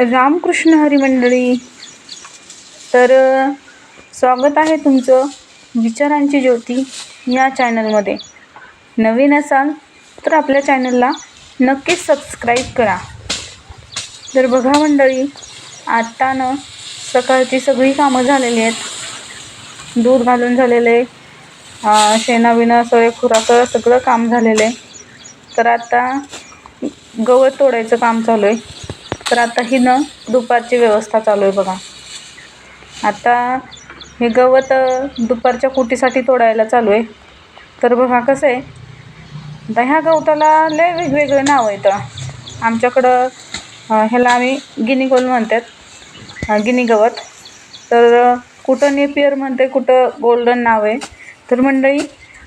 रामकृष्ण हरी मंडळी तर स्वागत आहे तुमचं विचारांची ज्योती या चॅनलमध्ये. नवीन असाल तर आपल्या चॅनलला नक्कीच सबस्क्राईब करा. तर बघा मंडळी आत्ता न सकाळची सगळी कामं झालेली आहेत. दूध घालून झालेलं आहे शेणाबिणं सगळे खुराचं सगळं काम झालेलं आहे. तर आता गवत तोडायचं काम चालू आहे. तर आता ही ना दुपारची व्यवस्था चालू आहे बघा. आता हे गवत दुपारच्या कुटीसाठी तोडायला चालू आहे. तर बघा कसं आहे. आता ह्या गवताला लय वेगवेगळे नाव आहेत आमच्याकडं ह्याला आम्ही गिनीगोल म्हणतात. गिनी गवत. तर कुठं नेपियर म्हणते कुठं गोल्डन नाव आहे. तर मंडळी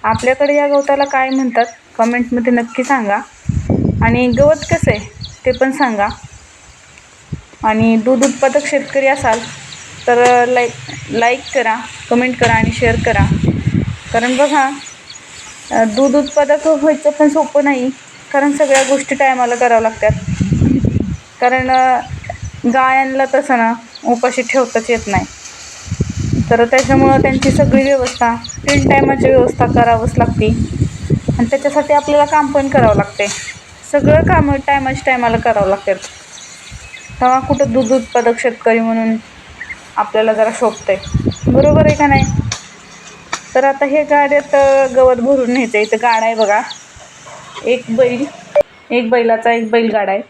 आपल्याकडे या गवताला काय म्हणतात कमेंटमध्ये नक्की सांगा. आणि गवत कसं आहे ते पण सांगा. आणि दूध उत्पादक शेतकरी असाल तर लाईक लाईक करा कमेंट करा आणि शेअर करा. कारण बघा दूध उत्पादक व्हायचं पण सोपं नाही कारण सगळ्या गोष्टी टायमाला कराव्या लागतात. कारण गायांला गायांना तसं ना उपाशी ठेवताच येत नाही. तर त्याच्यामुळं त्यांची सगळी व्यवस्था तीन टायमाची व्यवस्था करावंच लागते. आणि त्याच्यासाठी आपल्याला काम पण करावं लागते. सगळं कामं टायमाच्या टायमाला करावं लागतात तेव्हा कुठं दूध उत्पादक शेतकरी म्हणून आपल्याला जरा शोभते बरोबर आहे का नाही? तर आता हे गाड्यात गवत भरून न्यायचं इथं गाडा आहे बघा. एक बैल एक बैलाचा एक बैलगाडा आहे.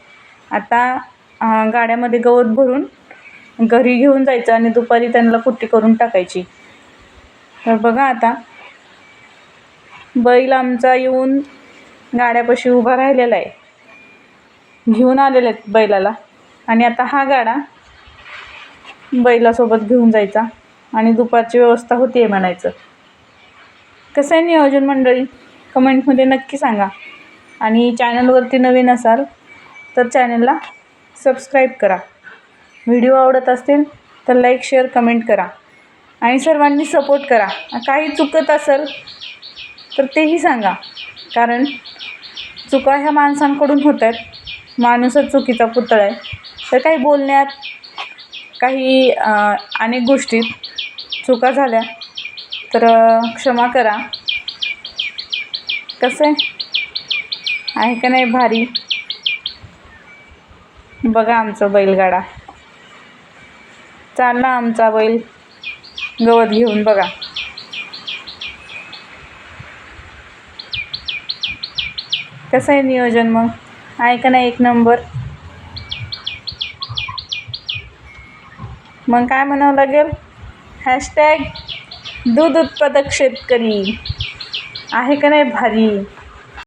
आता गाड्यामध्ये गवत भरून घरी घेऊन जायचं आणि दुपारी त्यांना कुट्टी करून टाकायची. तर बघा आता बैल आमचा येऊन गाड्यापाशी उभा राहिलेला आहे. घेऊन आलेले आहेत बैलाला. आणि आता हा गाडा बैलासोबत घेऊन जायचा. आणि दुपारची व्यवस्था होती आहे म्हणायचं. कसं आहे नियोजन मंडळी? कमेंटमध्ये नक्की सांगा. आणि चॅनलवरती नवीन असाल तर चॅनलला सबस्क्राईब करा. व्हिडिओ आवडत असतील तर लाईक शेअर कमेंट करा. आणि सर्वांनी सपोर्ट करा. काही चुकत असेल तर तेही सांगा. कारण चुका ह्या माणसांकडून होत आहेत. माणूसच चुकीचा पुतळा आहे. तर काही बोलण्यात काही अनेक गोष्टीत चुका झाल्या. तर क्षमा करा. कसं आहे? आहे का नाही भारी? बघा आमचा बैलगाडा. चालला आमचा बैल. गवत घेऊन बघा. कसं आहे नियोजन मग? आहे का नाही एक नंबर. मग काय म्हणावं लागेल? हॅशटॅग दूध उत्पादक शेतकरी. आहे का नाही भारी?